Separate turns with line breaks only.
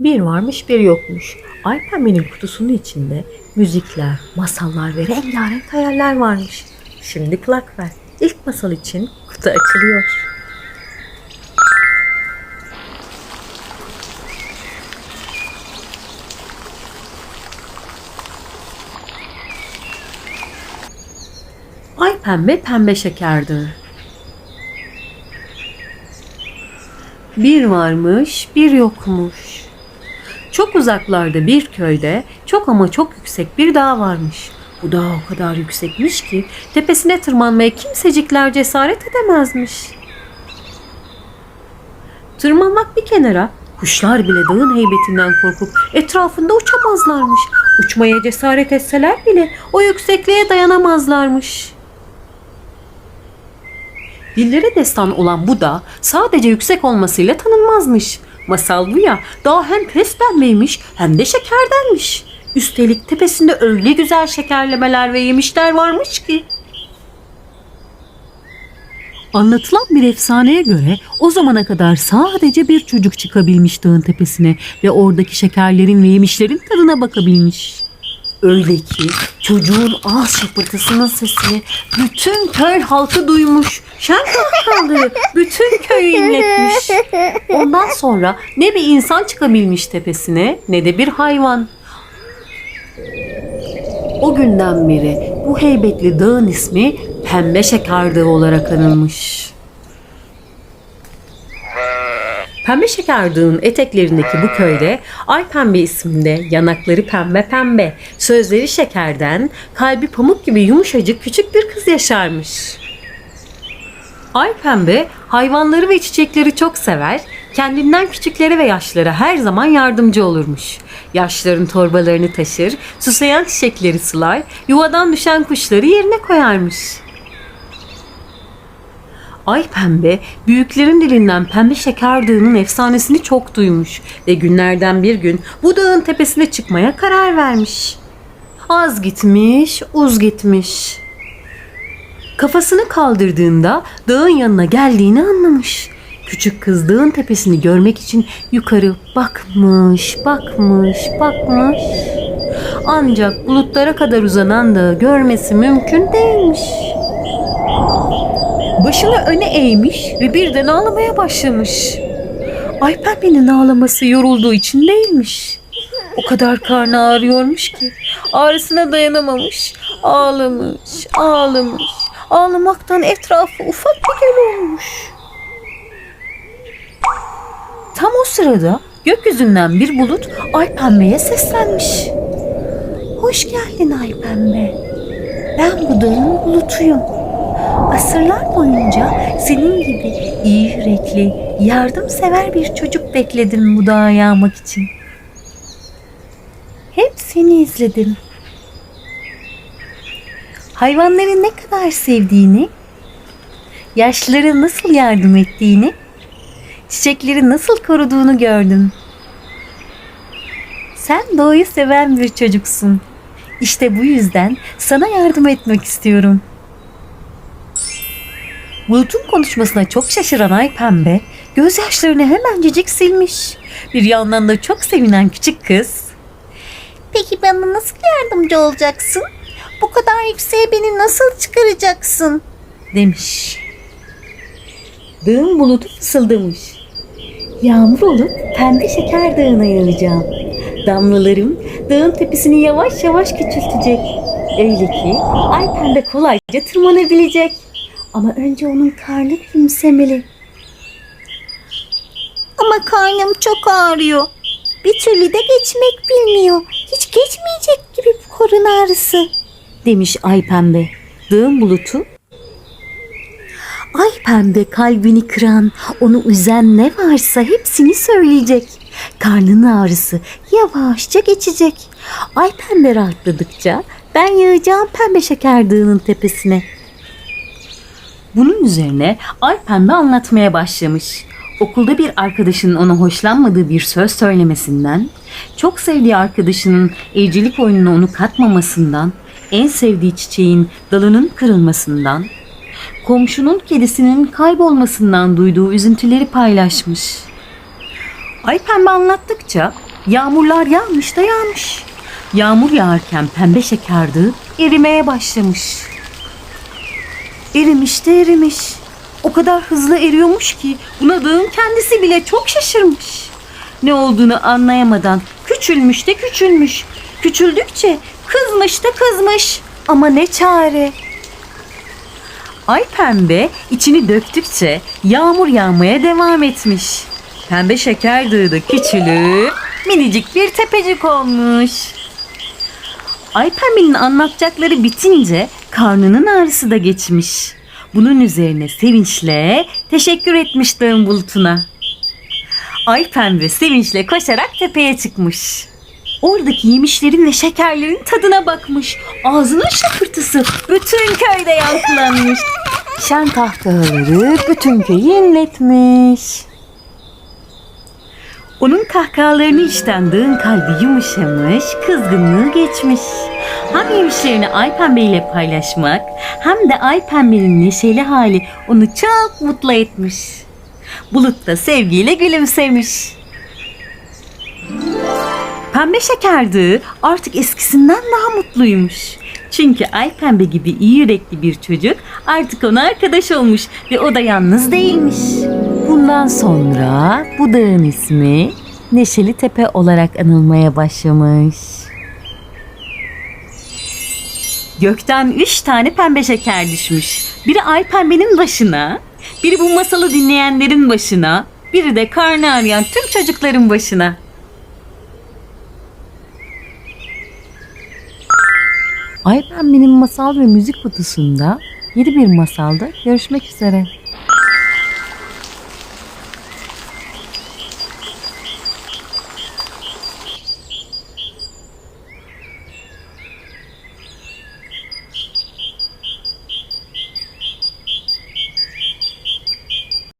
Bir varmış bir yokmuş. Aypembe'nin kutusunun içinde müzikler, masallar ve rengarenk hayaller varmış. Şimdi kulak ver. İlk masal için kutu açılıyor. Ay pembe pembe şekerdir. Bir varmış, bir yokmuş. Çok uzaklarda bir köyde çok ama çok yüksek bir dağ varmış. Bu dağ o kadar yüksekmiş ki tepesine tırmanmaya kimsecikler cesaret edemezmiş. Tırmanmak bir kenara, kuşlar bile dağın heybetinden korkup etrafında uçamazlarmış. Uçmaya cesaret etseler bile o yüksekliğe dayanamazlarmış. Dillere destan olan bu dağ sadece yüksek olmasıyla tanınmazmış. Masal bu ya, dağ hem pes pembeymiş hem de şekerdenmiş. Üstelik tepesinde öyle güzel şekerlemeler ve yemişler varmış ki.
Anlatılan bir efsaneye göre o zamana kadar sadece bir çocuk çıkabilmiş dağın tepesine ve oradaki şekerlerin ve yemişlerin tadına bakabilmiş.
Öyle ki çocuğun ağız şapırtısının sesini bütün köy halkı duymuş. Şen kaldı. Bütün köyü inletmiş. Ondan sonra ne bir insan çıkabilmiş tepesine ne de bir hayvan. O günden beri bu heybetli dağın ismi Pembe Şeker Dağı olarak anılmış. Pembe Şeker Dağı'nın eteklerindeki bu köyde Ay Pembe isminde yanakları pembe pembe, sözleri şekerden, kalbi pamuk gibi yumuşacık küçük bir kız yaşarmış. Ay Pembe hayvanları ve çiçekleri çok sever, kendinden küçüklere ve yaşlara her zaman yardımcı olurmuş. Yaşların torbalarını taşır, susayan çiçekleri sular, yuvadan düşen kuşları yerine koyarmış. Ay Pembe, büyüklerin dilinden Pembe Şeker Dağı'nın efsanesini çok duymuş ve günlerden bir gün bu dağın tepesine çıkmaya karar vermiş. Az gitmiş, uz gitmiş. Kafasını kaldırdığında dağın yanına geldiğini anlamış. Küçük kız dağın tepesini görmek için yukarı bakmış, bakmış, bakmış. Ancak bulutlara kadar uzanan dağı görmesi mümkün değilmiş. Başını öne eğmiş ve birden ağlamaya başlamış. Ay pembenin ağlaması yorulduğu için değilmiş. O kadar karnı ağrıyormuş ki ağrısına dayanamamış. Ağlamış, ağlamış. Ağlamaktan etrafı ufak bir göl olmuş. Tam o sırada gökyüzünden bir bulut Ay Pembe'ye seslenmiş. Hoş geldin Ay Pembe. Ben bu bulutuyum. Asırlar boyunca senin gibi iyi yürekli, yardımsever bir çocuk bekledim bu dağa yağmak için. Hep seni izledim. Hayvanları ne kadar sevdiğini, yaşlılara nasıl yardım ettiğini, çiçekleri nasıl koruduğunu gördüm. Sen doğayı seven bir çocuksun. İşte bu yüzden sana yardım etmek istiyorum. Bulut'un konuşmasına çok şaşıran Ay Pembe gözyaşlarını hemencecik silmiş. Bir yandan da çok sevinen küçük kız.
Peki bana nasıl yardımcı olacaksın? Bu kadar yükseğe beni nasıl çıkaracaksın?
demiş. Dağın bulutu fısıldamış. Yağmur olup pembe şeker dağına yağacağım. Damlalarım dağın tepesini yavaş yavaş küçültecek. Öyle ki ay pembe kolayca tırmanabilecek. Ama önce onun karnı gülümsemeli.
Ama karnım çok ağrıyor. Bir türlü de geçmek bilmiyor. Hiç geçmeyecek gibi bu korun ağrısı.
Demiş ay pembe. Dağın bulutu Ay pembe kalbini kıran, onu üzen ne varsa hepsini söyleyecek. Karnın ağrısı yavaşça geçecek. Ay pembe rahatladıkça ben yağacağım pembe şeker dağının tepesine. Bunun üzerine Ay pembe anlatmaya başlamış. Okulda bir arkadaşının ona hoşlanmadığı bir söz söylemesinden, çok sevdiği arkadaşının evcilik oyununa onu katmamasından, en sevdiği çiçeğin dalının kırılmasından, komşunun kedisinin kaybolmasından duyduğu üzüntüleri paylaşmış. Ay pembe anlattıkça
Yağmurlar yağmış da yağmış. Yağmur yağarken pembe şekerdağı erimeye başlamış. Erimiş de erimiş. O kadar hızlı eriyormuş ki buna dağın kendisi bile çok şaşırmış. Ne olduğunu anlayamadan küçülmüş de küçülmüş. Küçüldükçe kızmış da kızmış. Ama ne çare. Ay pembe içini döktükçe yağmur yağmaya devam etmiş. Pembe şeker dağı da küçülüp minicik bir tepecik olmuş. Ay pembenin anlatacakları bitince karnının ağrısı da geçmiş. Bunun üzerine sevinçle teşekkür etmiş dağın bulutuna. Ay pembe sevinçle koşarak tepeye çıkmış. Oradaki yemişlerin ve şekerlerin tadına bakmış. Ağzının şapırtısı bütün köyde yankılanmış.
Şen kahkahaları bütün köyü inletmiş.
Onun kahkahalarını işten dağın kalbi yumuşamış, kızgınlığı geçmiş. Hem yemişlerini Ay Pembe ile paylaşmak hem de Ay Pembe'nin neşeli hali onu çok mutlu etmiş. Bulut da sevgiyle gülümsemiş. Pembe şekerdi artık eskisinden daha mutluymuş. Çünkü Ay Pembe gibi iyi yürekli bir çocuk artık ona arkadaş olmuş ve o da yalnız değilmiş.
Bundan sonra bu dağın ismi Neşeli Tepe olarak anılmaya başlamış.
Gökten üç tane pembe şeker düşmüş. Biri ay pembenin başına, biri bu masalı dinleyenlerin başına, biri de karnı ağrıyan tüm çocukların başına.
Ay Pembe'nin masal ve müzik kutusunda yeni bir masalda görüşmek üzere.